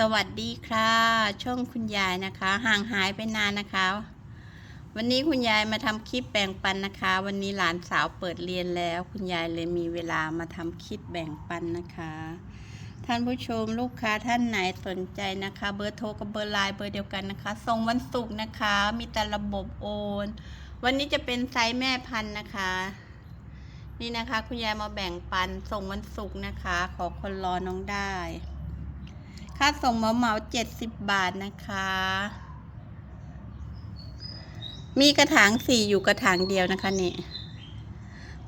สวัสดีค่ะ ช่องคุณยายนะคะ ห่างหายไปนานนะคะ วันนี้คุณยายมาทำคลิปแบ่งปันนะคะ วันนี้หลานสาวเปิดเรียนแล้ว คุณยายเลยมีเวลามาทำคลิปแบ่งปันนะคะ ท่านผู้ชมลูกค้าท่านไหนสนใจนะคะ เบอร์โทรกับเบอร์ไลน์เบอร์เดียวกันนะคะส่งวันศุกร์นะคะ มีแต่ระบบโอน วันนี้จะเป็นไซส์แม่พันธุ์นะคะ นี่นะคะ คุณยายมาแบ่งปันส่งวันศุกร์นะคะ ขอคนรอน้องได้ ค่าส่งเหมาเหมาเจ็ดสิบบาทนะคะ มีกระถางสี่อยู่กระถางเดียวนะคะนี่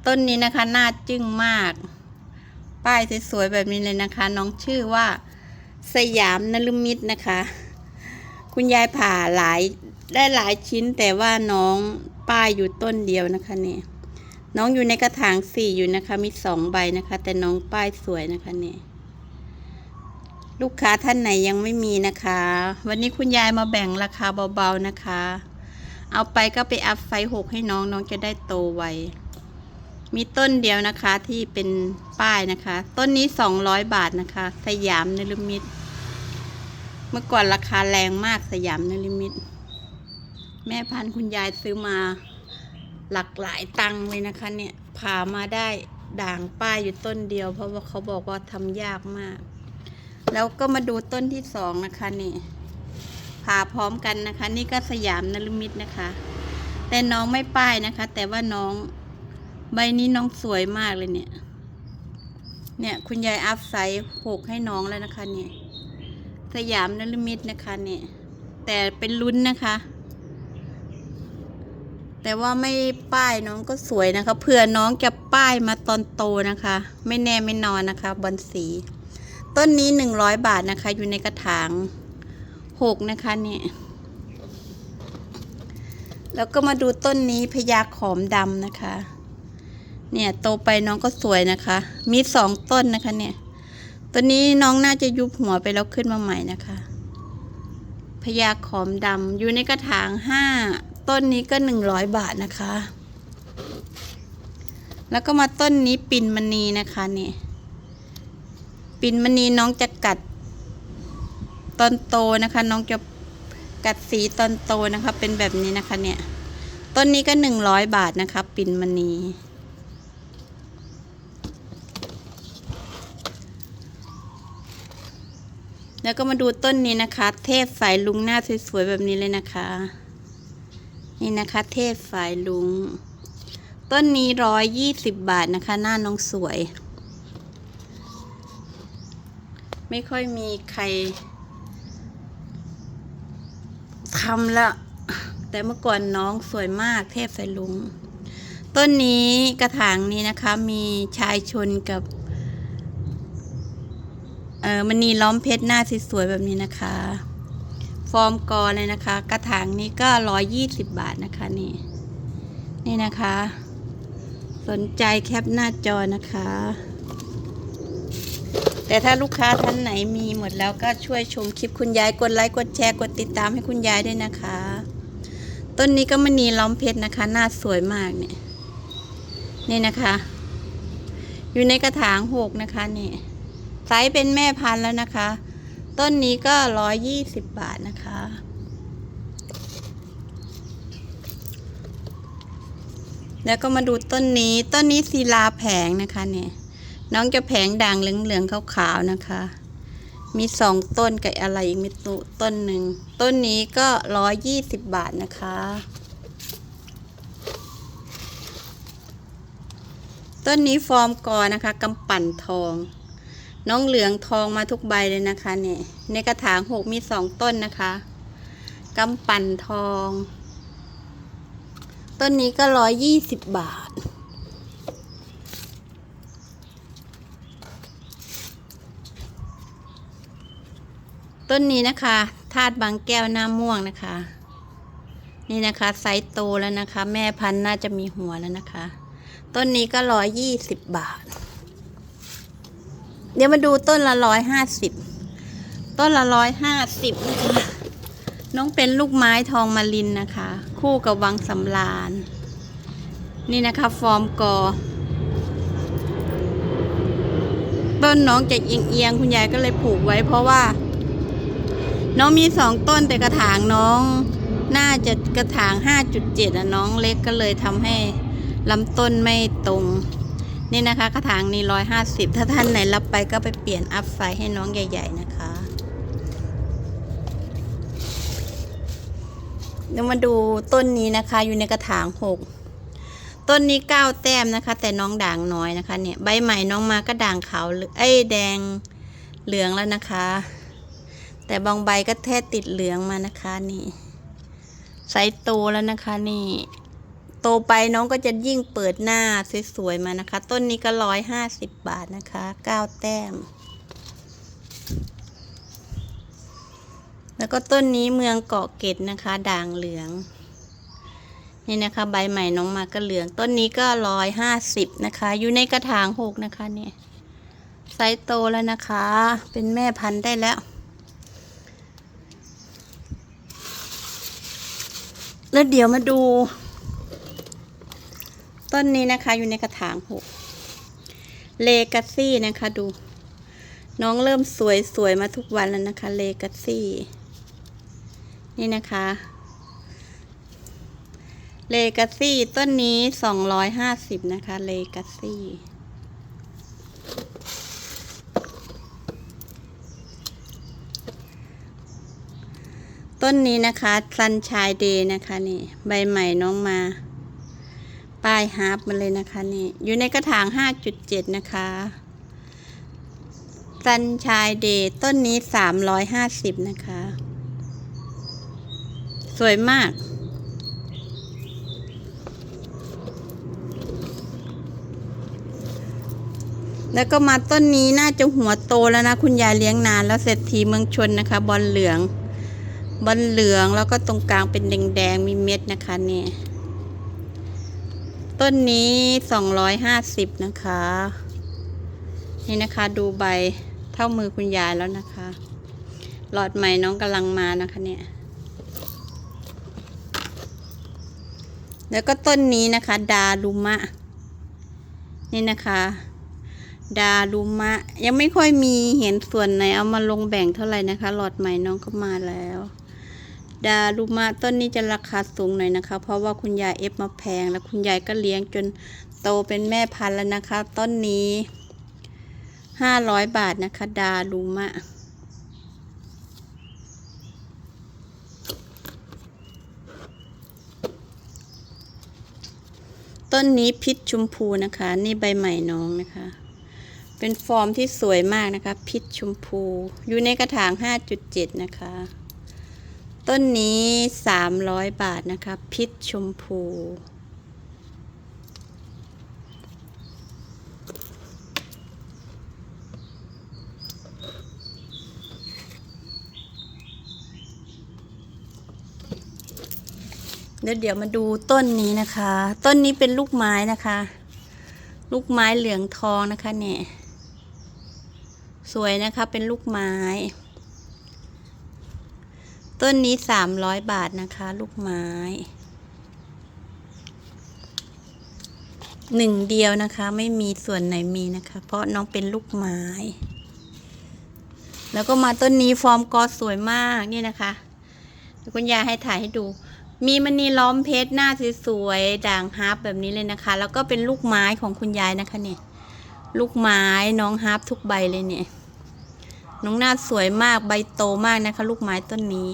ต้นนี้นะคะน่าจึ้งมาก ป้ายสวยๆแบบนี้เลยนะคะ น้องชื่อว่าสยามนลมิตรนะคะ คุณยายผ่าหลายได้หลายชิ้นแต่ว่าน้องป้ายอยู่ต้นเดียวนะคะนี่น้องอยู่ในกระถางสี่อยู่นะคะ มีสองใบนะคะ แต่น้องป้ายสวยนะคะนี่ ลูกค้าท่านไหนยังไม่มีนะคะ วันนี้คุณยายมาแบ่งราคาเบาๆนะคะ เอาไปก็ไปอัพไฟหกให้น้องน้องจะได้โตไว มีต้นเดียวนะคะที่เป็นป้ายนะคะ ต้นนี้สองร้อยบาทนะคะ สยามนลิมิต เมื่อก่อนราคาแรงมากสยามนลิมิต แม่พันธุ์คุณยายซื้อมาหลักหลายตังค์เลยนะคะเนี่ยผ่ามาได้ด่างป้ายอยู่ต้นเดียว เพราะว่าเขาบอกว่าทำยากมาก แล้วก็มาดูต้นที่สองนะคะนี่ผ่าพร้อมกันนะคะ นี่ก็สยามนลมิตรนะคะ แต่น้องไม่ป้ายนะคะ แต่ว่าน้องใบนี้น้องสวยมากเลยเนี่ย เนี่ยคุณยายอัพไซส์หกให้น้องแล้วนะคะเนี่ยสยามนลมิตรนะคะเนี่ย แต่เป็นลุ้นนะคะ แต่ว่าไม่ป้ายน้องก็สวยนะคะเผื่อน้องจะป้ายมาตอนโตนะคะ ไม่แน่ไม่นอนนะคะบอลสี ต้นนี้หนึ่งร้อยบาทนะคะ อยู่ในกระถางหกนะคะเนี่ยแล้วก็มาดูต้นนี้พญาขอมดำนะคะ เนี่ยโตไปน้องก็สวยนะคะ มีสองต้นนะคะเนี่ยต้นนี้น้องน่าจะยุบหัวไปแล้วขึ้นมาใหม่นะคะพญาขอมดำอยู่ในกระถางห้าต้นนี้ก็หนึ่งร้อยบาทนะคะ แล้วก็มาต้นนี้ปิ่นมณีนะคะเนี่ย ปิ่นมณีน้องจะกัดตอนโตนะคะ น้องจะกัดสีตอนโตนะคะ เป็นแบบนี้นะคะเนี่ยต้นนี้ก็หนึ่งร้อยบาทนะคะ ปิ่นมณีแล้วก็มาดูต้นนี้นะคะ เทพสายลุงหน้าสวยๆแบบนี้เลยนะคะ นี่นะคะ เทพสายลุง ต้นนี้ร้อยยี่สิบบาทนะคะ หน้าน้องสวย ไม่ค่อยมีใครทำละ แต่เมื่อก่อนน้องสวยมากเทพสายลุง ต้นนี้กระถางนี้นะคะ มีชายชนกับ เออมันนีล้อมเพชรหน้าสวยๆแบบนี้นะคะ ฟอร์มกอเลยนะคะ กระถางนี้ก็ร้อยยี่สิบบาทนะคะ นี่ นี่นะคะ สนใจแคปหน้าจอนะคะ แต่ถ้าลูกค้าท่านไหนมีหมดแล้วก็ช่วยชมคลิปคุณยายกดไลค์กดแชร์กดติดตามให้คุณยายด้วยนะคะ ต้นนี้ก็มณีล้อมเพชรนะคะ หน้าสวยมากเนี่ย นี่นะคะ อยู่ในกระถางหกนะคะนี่ไซส์เป็นแม่พันธุ์แล้วนะคะ ต้นนี้ก็ร้อยยี่สิบบาทนะคะแล้วก็มาดูต้นนี้ ต้นนี้ศิลาแผงนะคะเนี่ย น้องจะแผงด่างเหลืองๆขาวๆนะคะ มีสองต้นกับอะไรอีกมีตุต้นหนึ่ง ต้นนี้ก็ร้อยยี่สิบบาทนะคะ ต้นนี้ฟอร์มกอนะคะกำปั่นทอง น้องเหลืองทองมาทุกใบเลยนะคะเนี่ยในกระถางหกมีสองต้นนะคะกำปั่นทอง ต้นนี้ก็ร้อยยี่สิบบาท ต้นนี้นะคะธาตุบางแก้วหน้าม่วงนะคะ นี่นะคะไซส์โตแล้วนะคะ แม่พันธุ์น่าจะมีหัวแล้วนะคะ ต้นนี้ก็ร้อยยี่สิบบาท เดี๋ยวมาดูต้นละร้อยห้าสิบต้นละร้อยห้าสิบนะคะน้องเป็นลูกไม้ทองมาลินนะคะ คู่กับวังสำลานนี่นะคะ ฟอร์มกอต้นน้องจะเอียงๆคุณยายก็เลยผูกไว้เพราะว่า น้องมีสองต้นแต่กระถางน้อง น่าจะกระถางห้าจุดเจ็ดอะน้องเล็กก็เลยทำให้ลำต้นไม่ตรง นี่นะคะกระถางนี้ร้อยห้าสิบถ้าท่านไหนรับไปก็ไปเปลี่ยนอัพไซให้น้องใหญ่ ๆ นะคะเดี๋ยวมาดูต้นนี้นะคะ อยู่ในกระถางหกต้นนี้เก้าแต้มนะคะ แต่น้องด่างน้อยนะคะ เนี่ยใบใหม่น้องมาก็ด่างขาวหรือเอ้ยแดงเหลืองแล้วนะคะ แต่บางใบก็แท้ติดเหลืองมานะคะนี่ไซส์โตแล้วนะคะนี่ โตไปน้องก็จะยิ่งเปิดหน้าสวยๆมานะคะ ต้นนี้ก็ร้อยห้าสิบบาทนะคะเก้าแต้ม แล้วก็ต้นนี้เมืองเกาะเกร็ดนะคะ ด่างเหลือง นี่นะคะ ใบใหม่น้องมาก็เหลือง ต้นนี้ก็ร้อยห้าสิบนะคะ อยู่ในกระถางหกนะคะเนี่ยไซส์โตแล้วนะคะ เป็นแม่พันธุ์ได้แล้ว แล้วเดี๋ยวมาดู ต้นนี้นะคะอยู่ในกระถางหกเลกาซี่นะคะดู น้องเริ่มสวยสวยมาทุกวันแล้วนะคะเลกาซี่นี่นะคะเลกาซี่ต้นนี้สองร้อยห้าสิบนะคะเลกาซี่ ต้นนี้นะคะซันชายเดย์นะคะนี่ ใบใหม่น้องมา ป้ายฮาร์ปมาเลยนะคะนี่ อยู่ในกระถางห้าจุดเจ็ดนะคะซันชายเดย์ต้นนี้สามร้อยห้าสิบนะคะ สวยมากแล้วก็มาต้นนี้น่าจะหัวโตแล้วนะ คุณยายเลี้ยงนานแล้วเศรษฐีเมืองชนนะคะ บอลเหลือง บอลเหลืองแล้วก็ตรงกลางเป็นแดงๆมีเม็ดนะคะเนี่ย ต้นนี้สองร้อยห้าสิบนะคะ นี่นะคะดูใบเท่ามือคุณยายแล้วนะคะ หลอดใหม่น้องกำลังมานะคะเนี่ย แล้วก็ต้นนี้นะคะ ดาลุมะ นี่นะคะดาลุมะ ยังไม่ค่อยมีเห็นส่วนไหนเอามาลงแบ่งเท่าไหร่นะคะ หลอดใหม่น้องก็มาแล้ว ดาลุมะต้นนี้จะราคาสูงหน่อยนะคะ เพราะว่าคุณยายเอฟมาแพง แล้วคุณยายก็เลี้ยงจนโตเป็นแม่พันธุ์แล้วนะคะ ต้นนี้ห้าร้อยบาทนะคะ ดาลุมะต้นนี้พิษชมพูนะคะ นี่ใบใหม่น้องนะคะ เป็นฟอร์มที่สวยมากนะคะ พิษชมพู อยู่ในกระถาง 5.7 นะคะ ต้นนี้ 300 บาทนะคะ พิษชมพูแล้วเดี๋ยวมาดูต้นนี้นะคะ ต้นนี้เป็นลูกไม้นะคะ ลูกไม้เหลืองทองนะคะเนี่ย สวยนะคะเป็นลูกไม้ ต้นนี้สามร้อยบาทนะคะ ลูกไม้หนึ่งเดียวนะคะ ไม่มีส่วนไหนมีนะคะ เพราะน้องเป็นลูกไม้ แล้วก็มาต้นนี้ฟอร์มกอสวยมากนี่นะคะคุณยายให้ถ่ายให้ดู มีมณีล้อมเพชรหน้าสวยๆด่างฮาร์ปแบบนี้เลยนะคะ แล้วก็เป็นลูกไม้ของคุณยายนะคะเนี่ย ลูกไม้น้องฮาร์ปทุกใบเลยเนี่ย น้องหน้าสวยมากใบโตมากนะคะ ลูกไม้ต้นนี้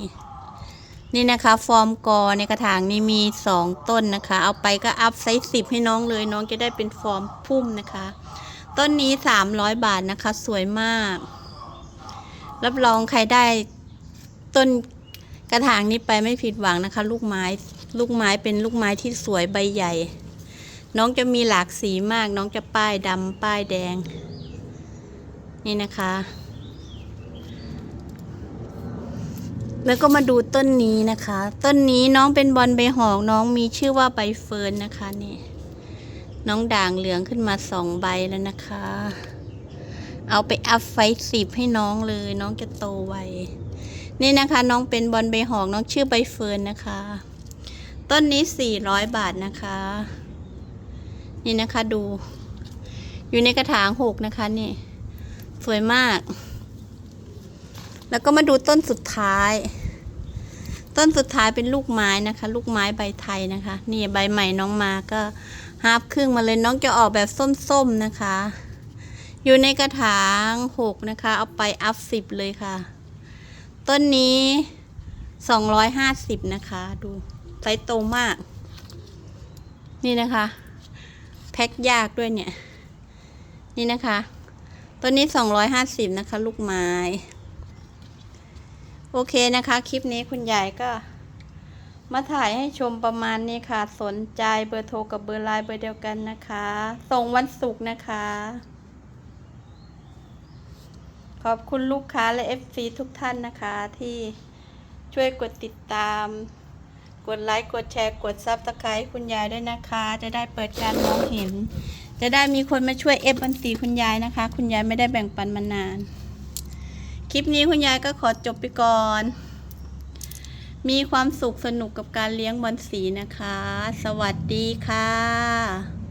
นี่นะคะ ฟอร์มกอในกระถางนี้มีสองต้นนะคะ เอาไปก็อัพไซส์สิบให้น้องเลย น้องจะได้เป็นฟอร์มพุ่มนะคะ ต้นนี้สามร้อยบาทนะคะ สวยมาก รับรองใครได้ต้นกระถางนี้ไปไม่ผิดหวังนะคะ ลูกไม้ลูกไม้เป็นลูกไม้ที่สวยใบใหญ่ น้องจะมีหลากสีมาก น้องจะป้ายดำป้ายแดง นี่นะคะ แล้วก็มาดูต้นนี้นะคะ ต้นนี้น้องเป็นบอลใบหอกน้องมีชื่อว่าใบเฟิร์นนะคะนี่น้องด่างเหลืองขึ้นมาสองใบแล้วนะคะ เอาไปอัพไฟสิบให้น้องเลย น้องจะโตไวนี่นะคะ น้องเป็นบอลใบหอกน้องชื่อใบเฟิร์นนะคะ ต้นนี้สี่ร้อยบาทนะคะ นี่นะคะดู อยู่ในกระถางหกนะคะนี่ สวยมาก แล้วก็มาดูต้นสุดท้าย ต้นสุดท้ายเป็นลูกไม้นะคะ ลูกไม้ใบไทยนะคะ นี่ใบใหม่น้องมาก็ฮาบครึ่งมาเลยน้องจะออกแบบส้มๆนะคะ อยู่ในกระถางหกนะคะ เอาไปอัพสิบเลยค่ะ ต้นนี้สองร้อยห้าสิบนะคะ ดูไซส์โตมาก นี่นะคะ แพ็คยากด้วยเนี่ย นี่นะคะ ต้นนี้สองร้อยห้าสิบนะคะ ลูกไม้ โอเคนะคะ คลิปนี้คุณยายก็ มาถ่ายให้ชมประมาณนี้ค่ะ สนใจเบอร์โทรกับเบอร์ไลน์เบอร์เดียวกันนะคะ ส่งวันศุกร์นะคะ ขอบคุณลูกค้าและ FC ทุกท่านนะคะ ที่ช่วยกดติดตาม กดไลค์ กดแชร์ กดซับสไครต์คุณยายด้วยนะคะ จะได้เปิดการมองเห็น จะได้มีคนมาช่วยเอฟบัญชีคุณยายนะคะ คุณยายไม่ได้แบ่งปันมานาน คลิปนี้คุณยายก็ขอจบไปก่อน มีความสุขสนุกกับการเลี้ยงบอลสีนะคะ สวัสดีค่ะ